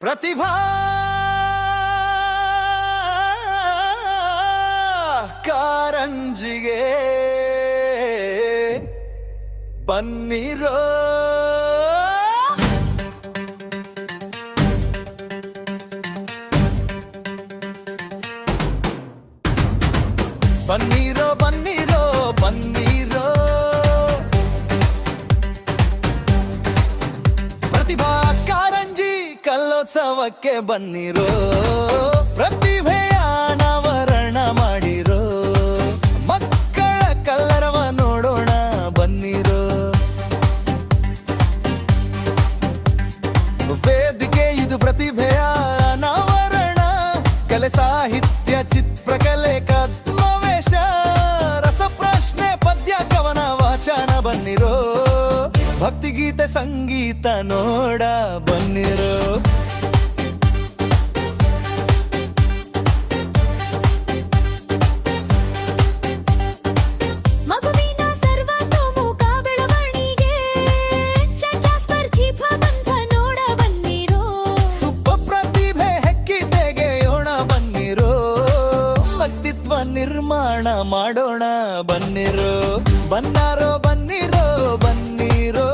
ಪ್ರತಿಭಾ ಕಾರಂಜಿಗೆ ಬನ್ನಿರೋ. ಬನ್ನಿರೋ ಬನ್ನಿರೋ ಬನ್ನಿರೋ ಕಲ್ಲೋತ್ಸವಕ್ಕೆ ಬನ್ನಿರೋ, ಪ್ರತಿಭೆಯ ಅನಾವರಣ ಮಾಡಿರೋ, ಮಕ್ಕಳ ಕಲ್ಲರವ ನೋಡೋಣ ಬನ್ನಿರೋ. ವೇದಿಕೆ ಇದು ಪ್ರತಿಭೆಯ ಅನಾವರಣ, ಕಲೆ ಸಾಹಿತ್ಯ, ಚಿತ್ರಕಲೆ ಕದ್ಮವೇಶ ರಸಪ್ರಶ್ನೆ, ಪದ್ಯ, ಕವನ, ವಾಚನ ಬನ್ನಿರೋ, ಭಕ್ತಿಗೀತೆ, ಸಂಗೀತ ನೋಡ ಬನ್ನಿರೋ. ನಿರ್ಮಾಣ ಮಾಡೋಣ, ಬನ್ನಿರೋ, ಬನ್ನಾರೋ, ಬನ್ನಿರೋ ಬನ್ನಿರೋ.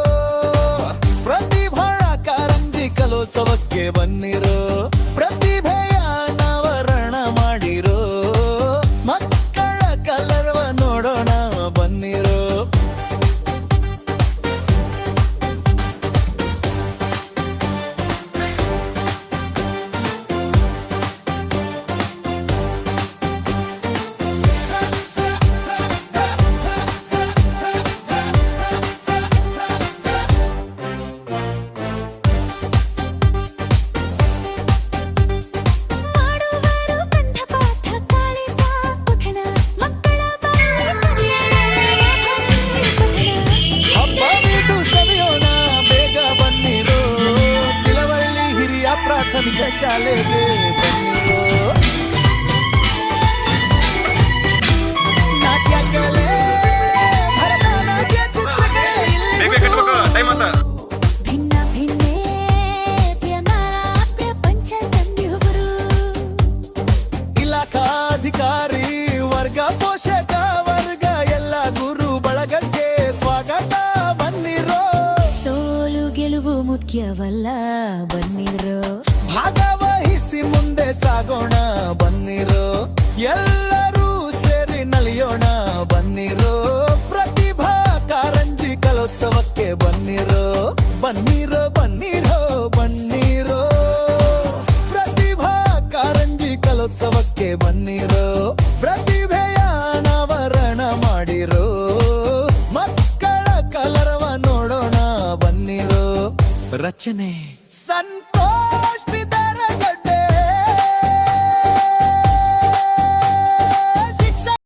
ಪ್ರತಿಭಾಳ ಕಾರಂಜಿ ಕಲೋತ್ಸವಕ್ಕೆ ಬನ್ನಿರೋ, ಪ್ರತಿಭೆಯ ಅನಾವರಣ ಮಾಡಿರೋ. ಮಕ್ಕಳ ಕಲರವ ನೋಡೋಣ, ಬನ್ನಿರೋ. baby. ಗೆಲುವು ಮುಖ್ಯವಲ್ಲ ಬನ್ನಿರೋ. ಭಾಗವಹಿಸಿ ಮುಂದೆ ಸಾಗೋಣ ಬನ್ನಿರೋ. ಎಲ್ಲರೂ ಸೇರಿ ನಲಿಯೋಣ ಬನ್ನಿರೋ. ಪ್ರತಿಭಾ ಕಾರಂಜಿ ಕಲೋತ್ಸವಕ್ಕೆ ಬನ್ನಿರೋ. ಬನ್ನಿರೋ ಬನ್ನಿರೋ ಬನ್ನಿರೋ. ಪ್ರತಿಭಾ ಕಾರಂಜಿ ಕಲೋತ್ಸವಕ್ಕೆ ಬನ್ನಿರೋ. రచనే. సంతో